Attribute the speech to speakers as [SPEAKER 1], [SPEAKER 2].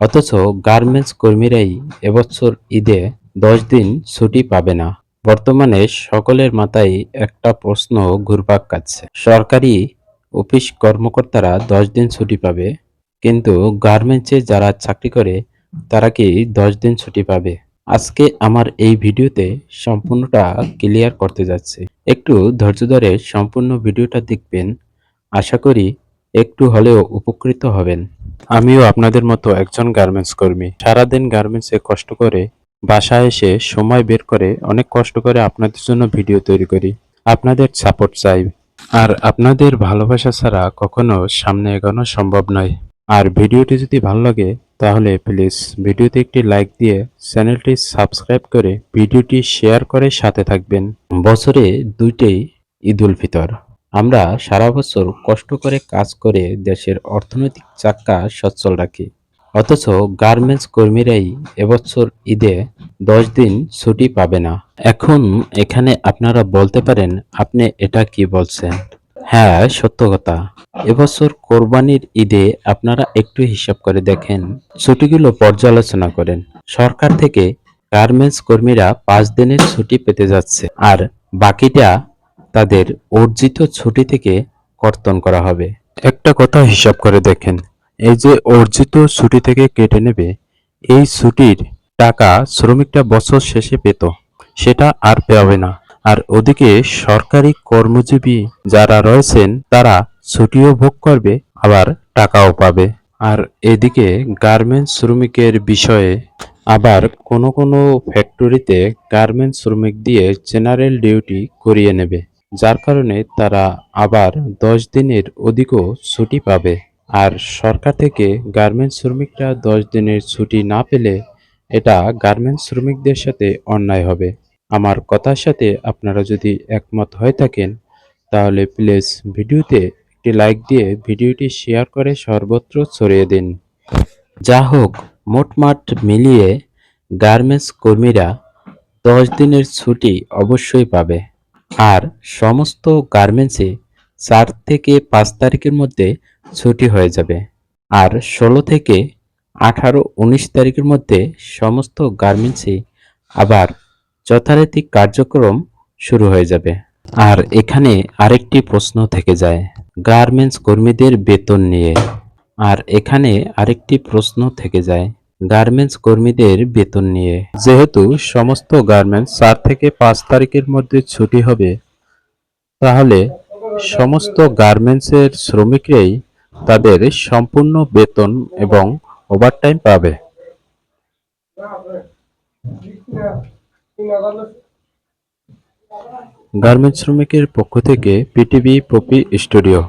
[SPEAKER 1] অথচ গার্মেন্টস কর্মীরাই এবছর ঈদে দশ দিন ছুটি পাবে না। বর্তমানে সকলের মাথায় একটা প্রশ্ন ঘুরপাক খাচ্ছে। সরকারি অফিস কর্মকর্তারা দশ দিন ছুটি পাবে, কিন্তু গার্মেন্টসে যারা চাকরি করে, তারা কি দশ দিন ছুটি পাবে? আজকে আমার এই ভিডিওতে সম্পূর্ণটা ক্লিয়ার করতে যাচ্ছে। একটু ধৈর্য ধরে সম্পূর্ণ ভিডিওটা দেখবেন। আশা করি একটু হলেও উপকৃত হবেন। আমিও আপনাদের মতো একজন গার্মেন্টস কর্মী। সারাদিন গার্মেন্টসে কষ্ট করে বাসায় এসে সময় বের করে অনেক কষ্ট করে আপনাদের জন্য ভিডিও তৈরি করি। আপনাদের সাপোর্ট চাই। আর আপনাদের ভালোবাসা ছাড়া কখনো সামনে এগোনো সম্ভব নয়। আর ভিডিওটি যদি ভালো লাগে, তাহলে প্লিজ ভিডিওতে একটি লাইক দিয়ে চ্যানেলটি সাবস্ক্রাইব করে ভিডিওটি শেয়ার করে সাথে থাকবেন। বছরে দুইটাই ঈদুল ফিতর। আমরা সারা বছর কষ্ট করে কাজ করে দেশের অর্থনৈতিক চাক্কা সচ্ছল রাখি। অথচ গার্মেন্টস কর্মীরাই এবছর ঈদে দশ দিন ছুটি পাবে না। এখন এখানে আপনারা বলতে পারেন, আপনি এটা কি বলছেন? হ্যাঁ সত্য কথা। এবছর কোরবানির ঈদে আপনারা একটু হিসাব করে দেখেন। ছুটিগুলো পর্যালোচনা করেন। সরকার থেকে গার্মেন্টস কর্মীরা পাঁচ দিনের ছুটি পেতে যাচ্ছে। আর বাকিটা তাদের অর্জিত ছুটি থেকে কর্তন করা হবে। একটা কথা হিসাব করে দেখেন। এই যে অর্জিত ছুটি থেকে কেটে নেবে, এই ছুটির টাকা শ্রমিকটা বছর শেষে পেত। সেটা আর পাবে না। আর ওদিকে সরকারি কর্মজীবী যারা রয়েছেন, তারা ছুটিও ভোগ করবে, আবার টাকাও পাবে। আর এদিকে গার্মেন্টস শ্রমিকের বিষয়ে আবার কোনো কোনো ফ্যাক্টরিতে গার্মেন্টস শ্রমিক দিয়ে জেনারেল ডিউটি করিয়ে নেবে। যার কারণে তারা আবার দশ দিনের অধিকও ছুটি পাবে। আর সরকার থেকে গার্মেন্টস শ্রমিকরা দশ দিনের ছুটি না পেলে এটা গার্মেন্টস শ্রমিকদের সাথে অন্যায় হবে। আমার কথার সাথে আপনারা যদি একমত হয়ে থাকেন, তাহলে প্লিজ ভিডিওতে একটি লাইক দিয়ে ভিডিওটি শেয়ার করে সর্বত্র ছড়িয়ে দিন। যা হোক, মোটমাট মিলিয়ে গার্মেন্টস কর্মীরা দশ দিনের ছুটি অবশ্যই পাবে। আর সমস্ত গার্মেন্টসে চার থেকে পাঁচ তারিখের মধ্যে ছুটি হয়ে যাবে। আর ষোলো থেকে আঠারো উনিশ তারিখের মধ্যে সমস্ত গার্মেন্টসে আবার যথারীতি কার্যক্রম শুরু হয়ে যাবে। আর এখানে আরেকটি প্রশ্ন থেকে যায়, গার্মেন্টস কর্মীদের বেতন নিয়ে। আর এখানে আরেকটি প্রশ্ন থেকে যায় গার্মেন্টস কর্মীদের বেতন নিয়ে। যেহেতু সমস্ত গার্মেন্টস চার থেকে পাঁচ তারিখের মধ্যে ছুটি হবে, তাহলে সমস্ত গার্মেন্টসের শ্রমিকরাই তাদের সম্পূর্ণ বেতন এবং ওভারটাইম পাবে। গার্মেন্টস শ্রমিকের পক্ষ থেকে পিটিভি পপি স্টুডিও।